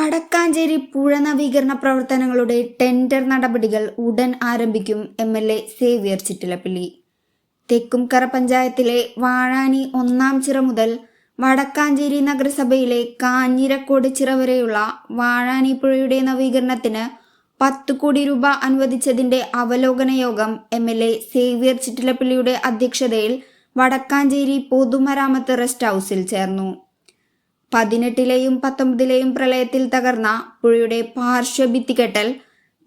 വടക്കാഞ്ചേരി പുഴ നവീകരണ പ്രവർത്തനങ്ങളുടെ ടെൻഡർ നടപടികൾ ഉടൻ ആരംഭിക്കും M L A Xavier Chittilappally. Thekkumkara പഞ്ചായത്തിലെ വാഴാനി ഒന്നാം ചിറ മുതൽ വടക്കാഞ്ചേരി നഗരസഭയിലെ കാഞ്ഞിരക്കോട് ചിറ വരെയുള്ള വാഴാനി പുഴയുടെ നവീകരണത്തിന് പത്ത് കോടി രൂപ അനുവദിച്ചതിന്റെ അവലോകന യോഗം എം എൽ എ സേവ്യർ ചിറ്റിലപ്പള്ളിയുടെ അധ്യക്ഷതയിൽ വടക്കാഞ്ചേരി പൊതുമരാമത്ത് റെസ്റ്റ് ഹൗസിൽ ചേർന്നു. പതിനെട്ടിലെയും പത്തൊമ്പതിലെയും പ്രളയത്തിൽ തകർന്ന പുഴയുടെ പാർശ്വഭിത്തികെട്ടൽ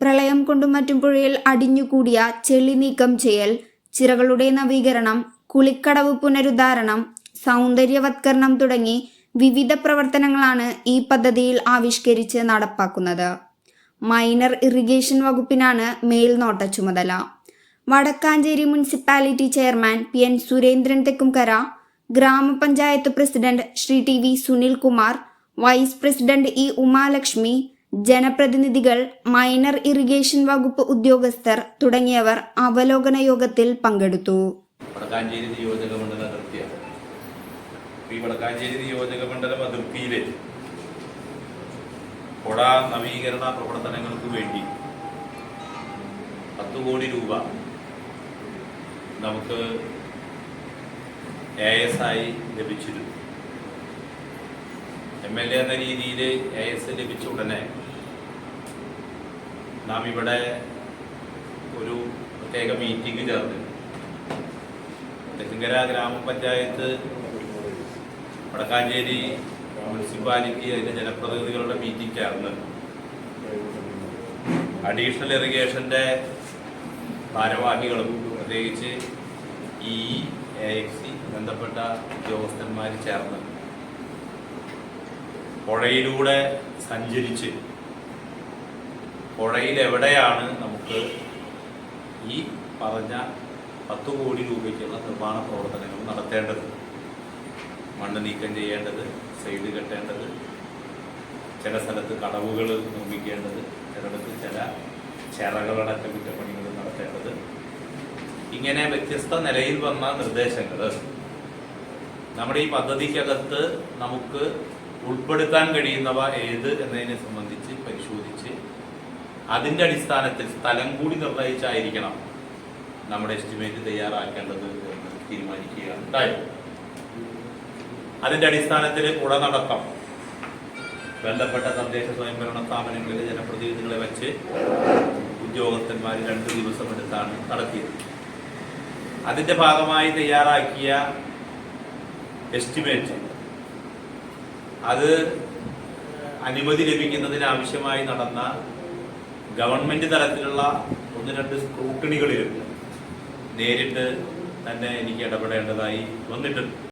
പ്രളയം കൊണ്ടും മറ്റും പുഴയിൽ അടിഞ്ഞുകൂടിയ ചെളി നീക്കം ചെയ്യൽ ചിറകളുടെ നവീകരണം കുളിക്കടവ് പുനരുദ്ധാരണം സൗന്ദര്യവത്കരണം തുടങ്ങി വിവിധ പ്രവർത്തനങ്ങളാണ് ഈ പദ്ധതിയിൽ ആവിഷ്കരിച്ച് നടപ്പാക്കുന്നത്. മൈനർ ഇറിഗേഷൻ വകുപ്പിനാണ് മേൽനോട്ട ചുമതല. Vadakkanchery municipality chairman P N Surendran Thekkumkara ഗ്രാമപഞ്ചായത്ത് president Shri T V Sunil Kumar vice president E Umalakshmi ജനപ്രതിനിധികൾ മൈനർ ഇറിഗേഷൻ വകുപ്പ് ഉദ്യോഗസ്ഥർ തുടങ്ങിയവർ അവലോകന യോഗത്തിൽ പങ്കെടുത്തു. വടക്കാഞ്ചേരി നിയോജക മണ്ഡല അതിർത്തിയാണ്. ഈ വടക്കാഞ്ചേരി കുട നവീകരണ പ്രവർത്തനങ്ങൾക്ക് വേണ്ടി പത്ത് കോടി രൂപ നമുക്ക് എ എസ് ആയി ലഭിച്ചിരുന്നു. എം എൽ എ എന്ന രീതിയിൽ എ എസ് ലഭിച്ച ഉടനെ നാം ഇവിടെ ഒരു പ്രത്യേക മീറ്റിംഗ് ചേർന്നു തെക്കുംകര ഗ്രാമപഞ്ചായത്ത് വടക്കാഞ്ചേരി മുനിസിപ്പാലിറ്റി അതിന്റെ ജനപ്രതിനിധികളുടെ മീറ്റിംഗ് ചേർന്ന്. അഡീഷണൽ ഇറിഗേഷന്റെ ഭാരവാഹികളും പ്രത്യേകിച്ച് ഇ എ എക്സി ബന്ധപ്പെട്ട ഉദ്യോഗസ്ഥന്മാർ ചേർന്ന് പുഴയിലൂടെ സഞ്ചരിച്ച് പുഴയിലെവിടെയാണ് നമുക്ക് ഈ പറഞ്ഞ പത്ത് കോടി രൂപയ്ക്കുള്ള നിർമ്മാണ പ്രവർത്തനങ്ങൾ നടത്തേണ്ടത്? മണ്ണ് നീക്കം ചെയ്യേണ്ടത് സൈഡ് കെട്ടേണ്ടത് ചില സ്ഥലത്ത് കടവുകൾ നിർമ്മിക്കേണ്ടത് ചിലയിടത്ത് ചില ചിറകളടക്കം കുറ്റപ്പണികൾ നടത്തേണ്ടത്. ഇങ്ങനെ വ്യത്യസ്ത നിലയിൽ വന്ന നിർദ്ദേശങ്ങൾ നമ്മുടെ ഈ പദ്ധതിക്കകത്ത് നമുക്ക് ഉൾപ്പെടുത്താൻ കഴിയുന്നവ ഏത് എന്നതിനെ സംബന്ധിച്ച് പരിശോധിച്ച് അതിന്റെ അടിസ്ഥാനത്തിൽ സ്ഥലം കൂടി നിർണയിച്ചായിരിക്കണം നമ്മുടെ എസ്റ്റിമേറ്റ് തയ്യാറാക്കേണ്ടത് എന്ന് തീരുമാനിക്കുക അതിന്റെ അടിസ്ഥാനത്തിൽ ഉടനടക്കം ബന്ധപ്പെട്ട തദ്ദേശ സ്വയംഭരണ സ്ഥാപനങ്ങളിലെ ജനപ്രതിനിധികളെ വെച്ച് ഉദ്യോഗസ്ഥന്മാർ രണ്ട് ദിവസം എടുത്താണ് നടത്തിയത്. അതിന്റെ ഭാഗമായി തയ്യാറാക്കിയ എസ്റ്റിമേറ്റ് അത് അനുമതി ലഭിക്കുന്നതിന് ആവശ്യമായി നടന്ന ഗവൺമെന്റ് തലത്തിലുള്ള ഒന്ന് രണ്ട് സ്ക്രൂട്ടണികളിലും നേരിട്ട് തന്നെ എനിക്ക് ഇടപെടേണ്ടതായി വന്നിട്ടുണ്ട്.